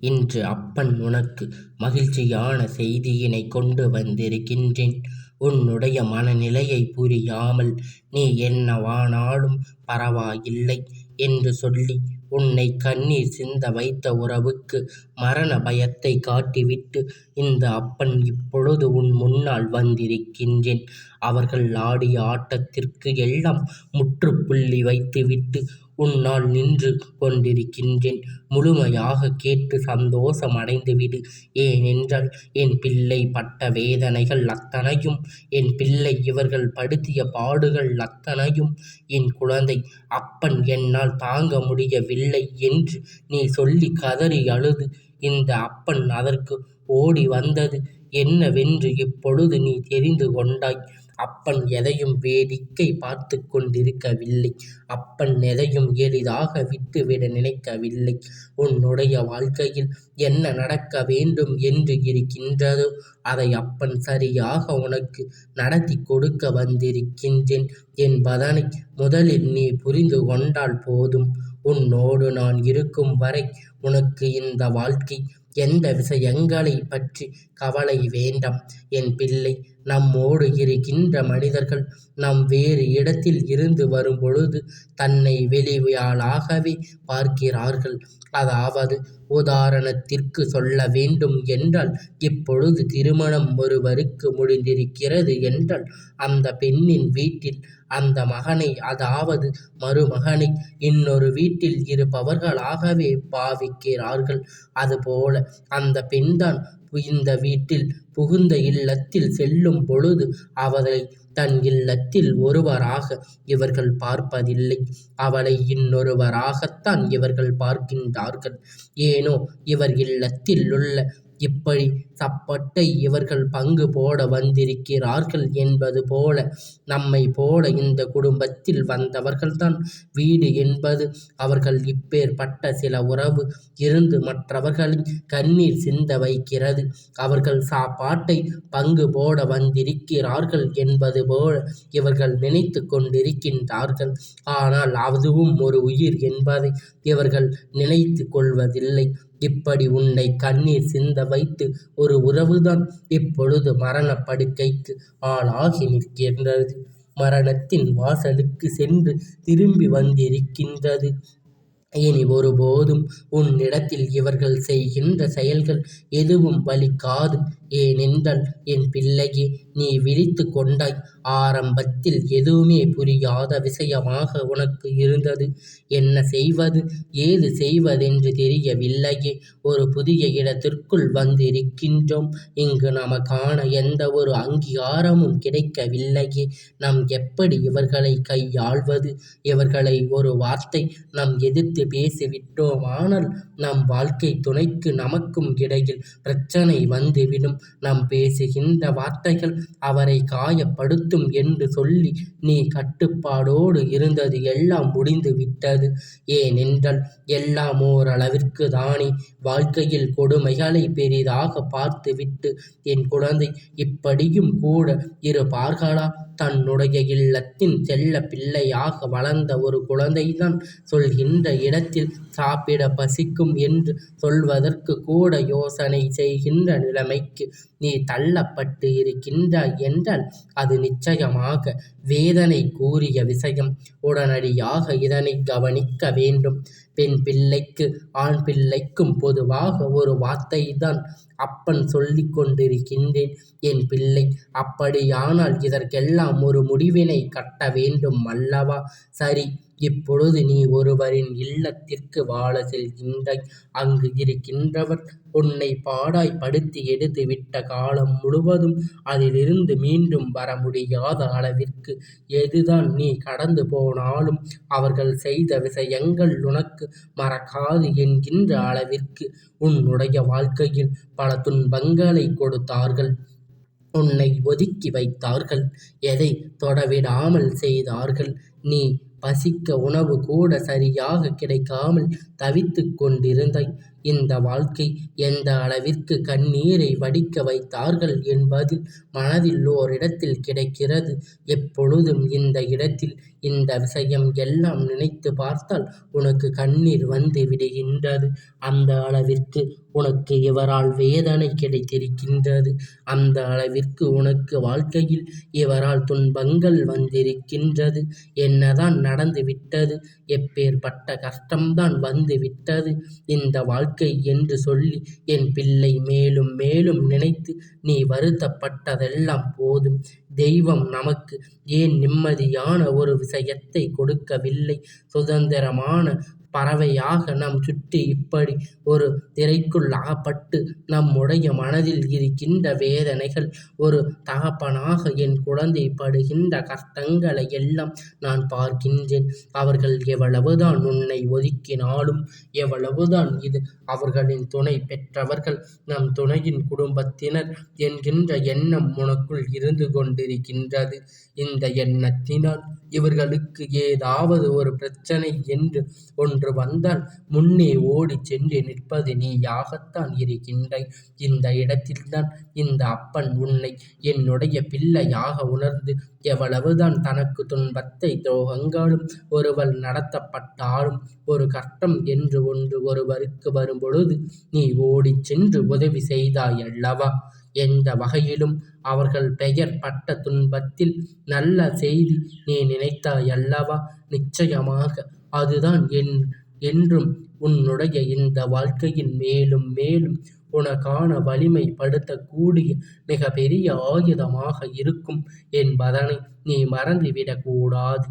இன்று அப்பன் உனக்கு மகிழ்ச்சியான செய்தியினை கொண்டு வந்திருக்கின்றேன். உன்னுடைய மனநிலையை புரியாமல் நீ என்னவானாலும் பரவாயில்லை என்று சொல்லி உன்னை கண்ணீர் சிந்த வைத்த உறவுக்கு மரண பயத்தை காட்டிவிட்டு இந்த அப்பன் இப்பொழுது உன் முன்னால் வந்திருக்கின்றேன். அவர்கள் ஆடிய ஆட்டத்திற்கு எல்லாம் முற்றுப்புள்ளி வைத்துவிட்டு உன்னால் நின்று கொண்டிருக்கின்றேன். முழுமையாக கேட்டு சந்தோஷம் அடைந்துவிடு. ஏனென்றால் என் பிள்ளை பட்ட வேதனைகள் அத்தனையும் என் பிள்ளை இவர்கள் படுத்திய பாடுகள் அத்தனையும் என் குழந்தை அப்பன் என்னால் தாங்க முடியவில்லை என்று நீ சொல்லி கதறி அழுது இந்த அப்பன் அதற்கு ஓடி வந்தது என்னவென்று இப்பொழுது நீ தெரிந்து கொண்டாய். அப்பன் எதையும் வேடிக்கை பார்த்துக் கொண்டிருக்கவில்லை. அப்பன் எதையும் எளிதாக விட்டுவிட நினைக்கவில்லை. உன்னுடைய வாழ்க்கையில் என்ன நடக்க வேண்டும் என்று இருக்கின்றதோ அதை அப்பன் சரியாக உனக்கு நடத்திக் கொடுக்க வந்திருக்கின்றேன் என்பதனை முதலில் நீ புரிந்து கொண்டால் போதும். உன்னோடு நான் இருக்கும் வரை உனக்கு இந்த வாழ்க்கை எந்த விஷயங்களைப் பற்றி கவலை வேண்டாம் என் பிள்ளை. நம்மோடு இருக்கின்ற மனிதர்கள் நாம் வேறு இடத்தில் இருந்து வரும்பொழுது தன்னை வெளியாளாகவே பார்க்கிறார்கள். அதாவது உதாரணத்திற்கு சொல்ல வேண்டும் என்றால் இப்பொழுது திருமணம் ஒருவருக்கு முடிந்திருக்கிறது என்றால் அந்த பெண்ணின் வீட்டில் அந்த மகனை அதாவது மருமகனை இன்னொரு வீட்டில் இருப்பவர்களாகவே பாவிக்கிறார்கள். அதுபோல அந்த பெண்தான் இந்த வீட்டில் புகுந்த இல்லத்தில் செல்லும் பொழுது அவளை தன் இல்லத்தில் ஒருவராக இவர்கள் பார்ப்பதில்லை. அவளை இன்னொருவராகத்தான் இவர்கள் பார்க்கின்றார்கள். ஏனோ இவர் இல்லத்தில் உள்ள இப்படி சப்பட்டை இவர்கள் பங்கு போட வந்திருக்கிறார்கள் என்பது போல நம்மைப் போல இந்த குடும்பத்தில் வந்தவர்கள்தான் வீடு என்பது அவர்கள் இப்பேற்பட்ட சில உறவு இருந்து மற்றவர்களை கண்ணீர் சிந்த வைக்கிறது. அவர்கள் சாப்பாட்டை பங்கு போட வந்திருக்கிறார்கள் என்பது போல இவர்கள் நினைத்து கொண்டிருக்கின்றார்கள். ஆனால் அதுவும் ஒரு உயிர் என்பதை இவர்கள் நினைத்து கொள்வதில்லை. இப்படி உன்னை கண்ணீர் சிந்த வைத்து ஒரு உறவுதான் இப்பொழுது மரண படுக்கைக்கு ஆளாகி நிற்கின்றது. மரணத்தின் வாசலுக்கு சென்று திரும்பி வந்திருக்கின்றது. இனி ஒருபோதும் உன்னிடத்தில் இவர்கள் செய்கின்ற செயல்கள் எதுவும் பலிக்காது. ஏனென்றால் என் பிள்ளையே நீ விழித்து கொண்டாய். ஆரம்பத்தில் எதுவுமே புரியாத விஷயமாக உனக்கு இருந்தது. என்ன செய்வது ஏது செய்வதென்று தெரியவில்லையே. ஒரு புதிய இடத்திற்குள் வந்திருக்கின்றோம். இங்கு நமக்கான எந்தவொரு அங்கீகாரமும் கிடைக்கவில்லையே. நாம் எப்படி இவர்களை கையாள்வது. இவர்களை ஒரு வார்த்தை நாம் எதிர்த்து பேசிவிட்டோமானால் நம் வாழ்க்கைத் துணைக்கு நமக்கும் இடையில் பிரச்னை வந்துவிடும். நாம் பேசுகின்ற வார்த்தைகள் அவரை காயப்படுத்தும் என்று சொல்லி நீ கட்டுப்பாடோடு இருந்தது எல்லாம் முடிந்து விட்டது. ஏனென்றால் எல்லாம் ஓரளவிற்கு தானே. வாழ்க்கையில் கொடுமைகளை பெரிதாக பார்த்துவிட்டு என் குழந்தை இப்படியும் கூட இருப்பார்களா. தன்னுடைய இல்லத்தின் செல்ல பிள்ளையாக வளர்ந்த ஒரு குழந்தைதான் சொல்கின்ற இடத்தில் சாப்பிட பசிக்கும் என்று சொல்வதற்கு கூட யோசனை செய்கின்ற நிலைமைக்கு நீ தள்ளப்பட்டு இருக்கின்றாய் என்றால் அது நிச்சயமாக வேதனை கூறிய விஷயம். உடனடியாக இதனை கவனிக்க வேண்டும். பெண் பிள்ளைக்கு ஆண் பிள்ளைக்கும் பொதுவாக ஒரு வார்த்தை தான் அப்பன் சொல்லி கொண்டிருக்கின்றேன் என் பிள்ளை. அப்படியானால் இதற்கெல்லாம் ஒரு முடிவினை கட்ட வேண்டும் அல்லவா. சரி இப்பொழுது நீ ஒருவரின் இல்லத்திற்கு வாழ செல்கின்றாய். அங்கு இருக்கின்றவர் உன்னை பாடாய் படுத்தி எடுத்து விட்ட காலம் முழுவதும் அதிலிருந்து மீண்டும் வர முடியாத அளவிற்கு எதுதான் நீ கடந்து போனாலும் அவர்கள் செய்த விஷயங்கள் உனக்கு மறக்காது என்கின்ற அளவிற்கு உன்னுடைய வாழ்க்கையில் பல துன்பங்களை கொடுத்தார்கள். உன்னை ஒதுக்கி வைத்தார்கள். எதை தொடவிடாமல் செய்தார்கள். நீ பசிக்க உணவு கூட சரியாக கிடைக்காமல் தவித்து கொண்டிருந்தாய். இந்த வாழ்க்கை எந்த அளவிற்கு கண்ணீரை வடிக்க வைத்தார்கள் என்பதில் மனதில் ஓரிடத்தில் கிடைக்கிறது எப்பொழுதும் இந்த இடத்தில் இந்த விஷயம் எல்லாம் நினைத்து பார்த்தால் உனக்கு கண்ணீர் வந்து விடுகின்றது. அந்த அளவிற்கு உனக்கு இவரால் வேதனை கிடைத்திருக்கின்றது. அந்த அளவிற்கு உனக்கு வாழ்க்கையில் இவரால் துன்பங்கள் வந்திருக்கின்றது. என்னதான் நடந்து விட்டது? எப்பேற்பட்ட கஷ்டம்தான் வந்து விட்டது? இந்த வாழ்க்கை என்று சொல்லி என் பிள்ளை மேலும் மேலும் நினைத்து நீ வருத்தப்பட்டதெல்லாம் போதும். தெய்வம் நமக்கு ஏன் நிம்மதியான ஒரு விஷயத்தை கொடுக்கவில்லை? சுதந்திரமான பறவையாக நம் சுற்றி இப்படி ஒரு திரைக்குள் அகப்பட்டு நம்முடைய மனதில் இருக்கின்ற வேதனைகள் ஒரு தகப்பனாக என் குழந்தை படுகின்ற கஷ்டங்களை எல்லாம் நான் பார்க்கின்றேன். அவர்கள் எவ்வளவுதான் உன்னை ஒதுக்கினாலும் எவ்வளவுதான் இது அவர்களின் துணை பெற்றவர்கள் நம் துணையின் குடும்பத்தினர் என்கின்ற எண்ணம் உனக்குள் இருந்து கொண்டிருக்கின்றது. இந்த எண்ணத்தினால் இவர்களுக்கு ஏதாவது ஒரு பிரச்சனை என்று ஒன்று வந்தால் முன்னே ஓடிச் சென்று நிற்பது நீயாகத்தான் இருக்கின்றாய். இந்த இடத்தில்தான் இந்த அப்பன் உன்னை என்னுடைய பிள்ளையாக உணர்ந்து எவ்வளவுதான் தனக்கு துன்பத்தை துரோகங்களும் ஒருவர் நடத்தப்பட்டாலும் ஒரு கஷ்டம் என்று ஒன்று ஒருவருக்கு வரும்பொழுது நீ ஓடிச் சென்று உதவி செய்தாய் அல்லவா? எந்த வகையிலும் அவர்கள் பெயர் பட்ட துன்பத்தில் நல்ல செய்தி நீ நினைத்தாய் அல்லவா? நிச்சயமாக அதுதான் என் என்றும் உன்னுடைய இந்த வாழ்க்கையின் மேலும் மேலும் உனக்கான வலிமைப்படுத்தக்கூடிய மிக மிகப்பெரிய ஆயுதமாக இருக்கும் என்பதனை நீ மறந்துவிடக்கூடாது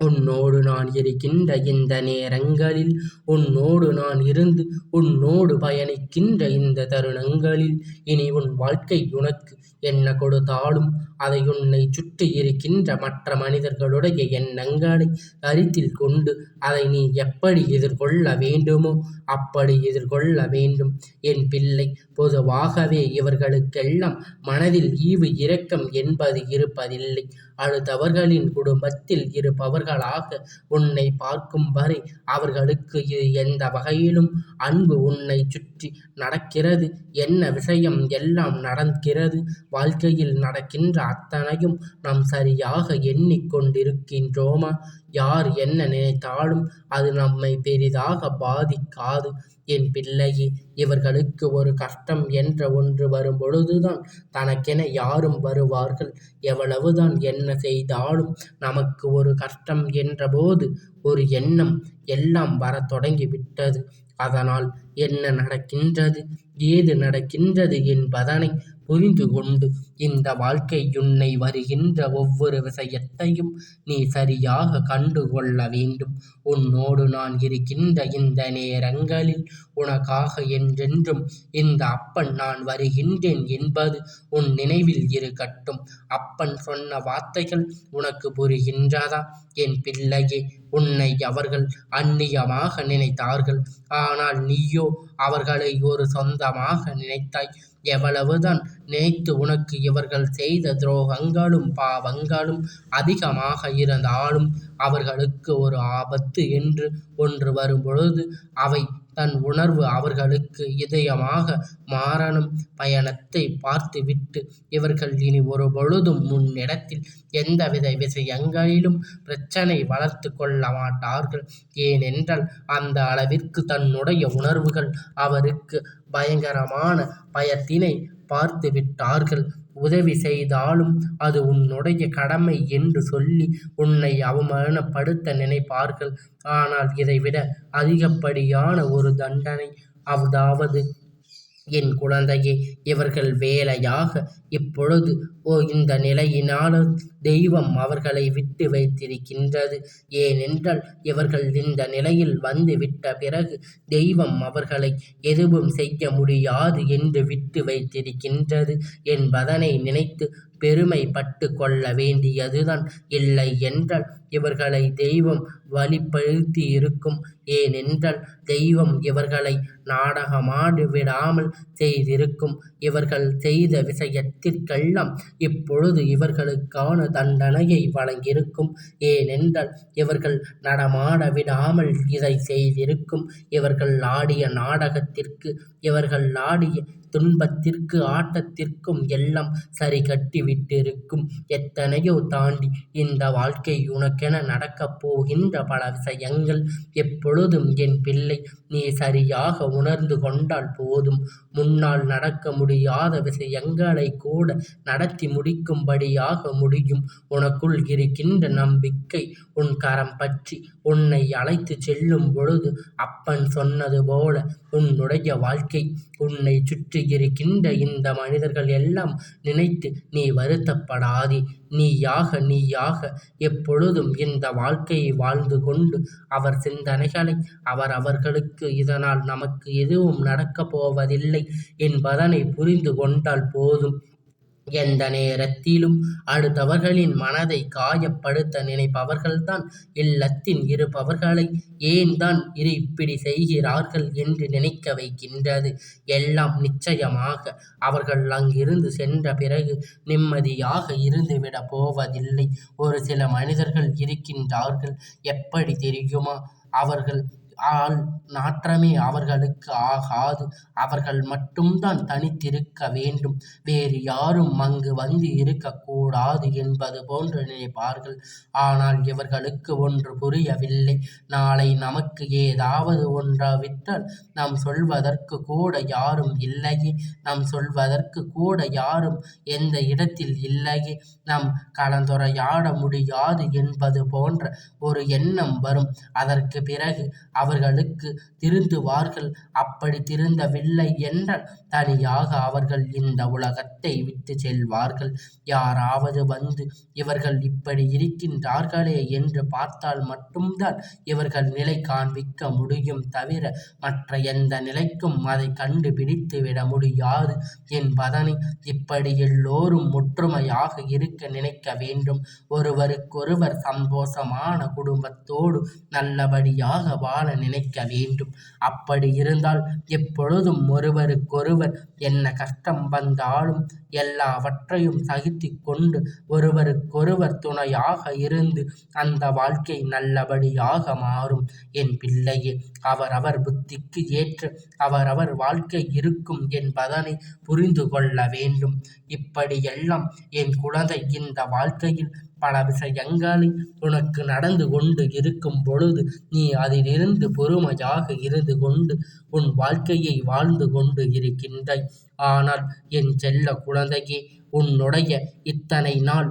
உன்னோடு நான் இருக்கின்ற இந்த நேரங்களில் உன்னோடு நான் இருந்து உன்னோடு பயணிக்கின்ற இந்த தருணங்களில் இனி உன் வாழ்க்கை உனக்கு என்ன கொடுத்தாலும் அதை உன்னை சுற்றி இருக்கின்ற மற்ற மனிதர்களுடைய எண்ணங்களை கருத்தில் கொண்டு அதை நீ எப்படி எதிர்கொள்ள வேண்டுமோ அப்படி எதிர்கொள்ள வேண்டும். என் பிள்ளை பொதுவாகவே இவர்களுக்கெல்லாம் மனதில் ஈவு இரக்கம் என்பது இருப்பதில்லை. அடுத்தவர்களின் குடும்பத்தில் இருப்பவர்களாக உன்னை பார்க்கும் வரை அவர்களுக்கு இது எந்த வகையிலும் அன்பு உன்னைச் சுற்றி நடக்கிறது என்ன விஷயம் எல்லாம் நடக்கிறது வாழ்க்கையில் நடக்கின்ற அத்தனையும் நாம் சரியாக எண்ணிக் கொண்டிருக்கின்றோமா? யார் என்ன நினைத்தாலும் அது நம்மை பெரிதாக பாதிக்காது. என் பிள்ளையே இவர்களுக்கு ஒரு கஷ்டம் என்ற ஒன்று வரும் பொழுதுதான் தனக்கென யாரும் வருவார்கள். எவ்வளவுதான் என்ன செய்தாலும் நமக்கு ஒரு கஷ்டம் என்றபோது ஒரு எண்ணம் எல்லாம் வரத் தொடங்கிவிட்டது. அதனால் என்ன நடக்கின்றது? ஏது நடக்கின்றது என்பதனை புரிந்து கொண்டு இந்த வாழ்க்கை உன்னை வருகின்ற ஒவ்வொரு விஷயத்தையும் நீ சரியாக கண்டு கொள்ள வேண்டும். உன்னோடு நான் இருக்கின்ற இந்த நேரங்களில் உனக்காக என்றென்றும் இந்த அப்பன் நான் வருகின்றேன் என்பது உன் நினைவில் இருக்கட்டும். அப்பன் சொன்ன வார்த்தைகள் உனக்கு புரிகின்றதா? என் பிள்ளையே உன்னை அவர்கள் அந்நியமாக நினைத்தார்கள். ஆனால் நீயோ அவர்களை ஒரு சொந்தமாக நினைத்தாய். எவ்வளவுதான் நினைத்து உனக்கு இவர்கள் செய்த துரோகங்களும் பாவங்களும் அதிகமாக இருந்தாலும் அவர்களுக்கு ஒரு ஆபத்து என்று ஒன்று வரும்பொழுது அவை தன் உணர்வு அவர்களுக்கு இதயமாக மாறணும். பயணத்தை பார்த்துவிட்டு இவர்கள் இனி ஒரு பொழுதும் முன்னிடத்தில் எந்தவித விஷயங்களிலும் பிரச்சனை வளர்த்து கொள்ள மாட்டார்கள். ஏனென்றால் அந்த அளவிற்கு தன்னுடைய உணர்வுகள் அவருக்கு பயங்கரமான பயத்தினை பார்த்து விட்டார்கள் உதவி செய்தாலும் அது உன்னுடைய கடமை என்று சொல்லி உன்னை அவமானப்படுத்த நினைப்பார்கள். ஆனால் இதைவிட அதிகப்படியான ஒரு தண்டனை அதாவது என் குழந்தையே இவர்கள் வேலையாக இப்பொழுது ஓ இந்த நிலையினால் தெய்வம் அவர்களை விட்டு வைத்திருக்கின்றது. ஏனென்றால் இவர்கள் இந்த நிலையில் வந்து விட்ட பிறகு தெய்வம் அவர்களை எதுவும் செய்ய முடியாது என்று விட்டு வைத்திருக்கின்றது என்பதனை நினைத்து பெருமைப்பட்டு கொள்ள வேண்டியதுதான். இல்லை என்றால் இவர்களை தெய்வம் வழிப்படுத்தியிருக்கும் ஏனென்றால் தெய்வம் இவர்களை நாடகமாட விடாமல் செய்திருக்கும். இவர்கள் செய்த விஷயத்திற்கெல்லாம் இப்பொழுது இவர்களுக்கான தண்டனையை வழங்கியிருக்கும். ஏனென்றால் இவர்கள் நடமாட விடாமல் இதை செய்திருக்கும். இவர்கள் ஆடிய நாடகத்திற்கு இவர்கள் ஆடிய துன்பத்திற்கு ஆட்டத்திற்கும் எல்லாம் சரி கட்டி விட்டிருக்கும். எத்தனையோ தாண்டி இந்த வாழ்க்கை உனக்கென நடக்கப் போகின்ற பல விஷயங்கள் எப்பொழுதும் என் பிள்ளை நீ சரியாக உணர்ந்து கொண்டால் போதும். முன்னால் நடக்க முடியாத விஷயங்களை கூட நடத்தி முடிக்கும்படியாக முடியும். உனக்குள் இருக்கின்ற நம்பிக்கை உன் கரம் பற்றி உன்னை அழைத்து செல்லும் பொழுது அப்பன் சொன்னது போல உன்னுடைய வாழ்க்கை உன்னை சுற்றி இருக்கின்ற இந்த மனிதர்கள் எல்லாம் நினைத்து நீ வருத்தப்படாதே நீயாக நீயாக எப்பொழுதும் இந்த வாழ்க்கையை வாழ்ந்து கொண்டு அவர் சிந்தனைகளை அவர் அவர்களுக்கு இதனால் நமக்கு எதுவும் நடக்கப் போவதில்லை என்பதனை புரிந்து கொண்டால் போதும். எந்த நேரத்திலும் அடுத்தவர்களின் மனதை காயப்படுத்த நினைப்பவர்கள்தான் இல்லத்தில் இருப்பவர்களை ஏன் தான் இரு இப்படி செய்கிறார்கள் என்று நினைக்க வைக்கின்றது? எல்லாம் நிச்சயமாக அவர்கள் அங்கிருந்து சென்ற பிறகு நிம்மதியாக இருந்துவிடப் போவதில்லை. ஒரு சில மனிதர்கள் இருக்கின்றார்கள். எப்படி தெரியுமா? அவர்கள் ஆள் நாற்றமே அவர்களுக்கு ஆகாது. அவர்கள் மட்டும்தான் தனித்திருக்க வேண்டும். வேறு யாரும் அங்கு வந்து இருக்கக்கூடாது என்பது போன்று நினைப்பார்கள். ஆனால் இவர்களுக்கு ஒன்று புரியவில்லை. நாளை நமக்கு ஏதாவது ஒன்றாவிட்டால் நாம் சொல்வதற்கு கூட யாரும் இல்லையே. நாம் சொல்வதற்கு கூட யாரும் எந்த இடத்தில் இல்லையே. நாம் கலந்துரையாட முடியாது என்பது போன்ற ஒரு எண்ணம் வரும். அதற்கு பிறகு அவர் அவர்களுக்கு திருந்துவார்கள். அப்படி திருந்தவில்லை என்றால் தனியாக அவர்கள் இந்த உலகத்தை விட்டு செல்வார்கள். யாராவது வந்து இவர்கள் இப்படி இருக்கின்றார்களே என்று பார்த்தால் மட்டும்தான் இவர்கள் நிலை காண்பிக்க முடியும் தவிர மற்ற எந்த நிலைக்கும் அதை கண்டுபிடித்து விட முடியாது என்பதனை இப்படி எல்லோரும் ஒற்றுமையாக இருக்க நினைக்க வேண்டும். ஒருவருக்கொருவர் சந்தோஷமான குடும்பத்தோடு நல்லபடியாக வாழ நினைக்க வேண்டும் அப்படி இருந்தால் எப்பொழுதும் ஒருவருக்கொருவர் என்ன கஷ்டம் வந்தாலும் எல்லாவற்றையும் சகித்து கொண்டு ஒருவருக்கொருவர் துணையாக இருந்து அந்த வாழ்க்கை நல்லபடியாக மாறும். என் பிள்ளையே அவரவர் புத்திக்கு ஏற்று அவரவர் வாழ்க்கை இருக்கும் என்பதனை புரிந்து கொள்ள வேண்டும். இப்படியெல்லாம் என் குழந்தை இந்த வாழ்க்கையில் பல விஷயங்களில் உனக்கு நடந்து கொண்டு இருக்கும் பொழுது நீ அதிலிருந்து பொறுமையாக இருந்து கொண்டு உன் வாழ்க்கையை வாழ்ந்து கொண்டு இருக்கின்றாய். ஆனால் என் செல்ல குழந்தையே உன்னுடைய இத்தனை நாள்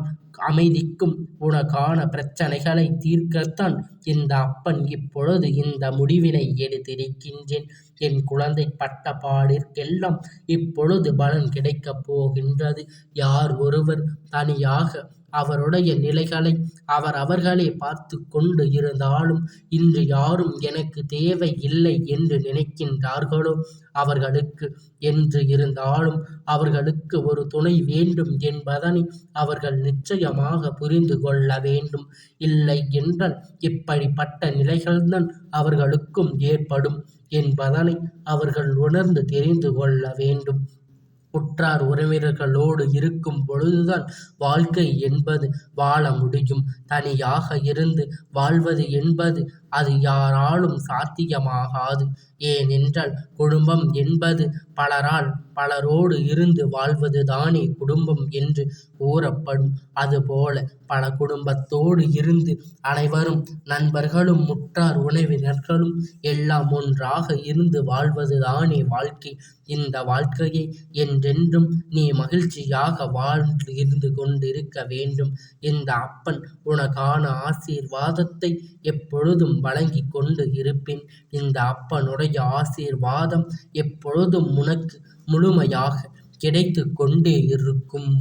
அமைதிக்கும் உனக்கான பிரச்சனைகளை தீர்க்கத்தான் இந்த அப்பன் இப்பொழுது இந்த முடிவினை எடுத்திருக்கின்றேன். என் குழந்தை பட்ட பாடிற்கெல்லாம் இப்பொழுது பலன் கிடைக்கப் போகின்றது. யார் ஒருவர் தனியாக அவருடைய நிலைகளை அவர் அவர்களே பார்த்து கொண்டு இருந்தாலும் இன்று யாரும் எனக்கு தேவை இல்லை என்று நினைக்கின்றார்களோ? அவர்களுக்கு என்று இருந்தாலும் அவர்களுக்கு ஒரு துணை வேண்டும் என்பதனை அவர்கள் நிச்சயமாக புரிந்து கொள்ள வேண்டும். இல்லை என்றால் இப்படிப்பட்ட நிலைகள்தான் அவர்களுக்கும் ஏற்படும் என்பதனை அவர்கள் உணர்ந்து தெரிந்து கொள்ள வேண்டும். உற்றார் உறவினர்களோடு இருக்கும் பொழுதுதான் வாழ்க்கை என்பது வாழ முடியும். தனியாக இருந்து வாழ்வது என்பது அது யாராலும் சாத்தியமாகாது. ஏனென்றால் குடும்பம் என்பது பலரால் பலரோடு இருந்து வாழ்வது தானே குடும்பம் என்று கூறப்படும். அதுபோல பல குடும்பத்தோடு இருந்து அனைவரும் நண்பர்களும் முற்றார் உணவினர்களும் எல்லாம் ஒன்றாக இருந்து வாழ்வது தானே வாழ்க்கை. இந்த வாழ்க்கையை என்றென்றும் நீ மகிழ்ச்சியாக வாழ்ந்து இருந்து கொண்டிருக்க வேண்டும். இந்த அப்பன் உனக்கான ஆசீர்வாதத்தை எப்பொழுதும் வழங்கிக் கொண்டு இருப்பேன் இந்த அப்பனுடைய ஆசீர்வாதம் எப்பொழுதும் உனக்கு முழுமையாக கிடைத்து கொண்டே இருக்கும்.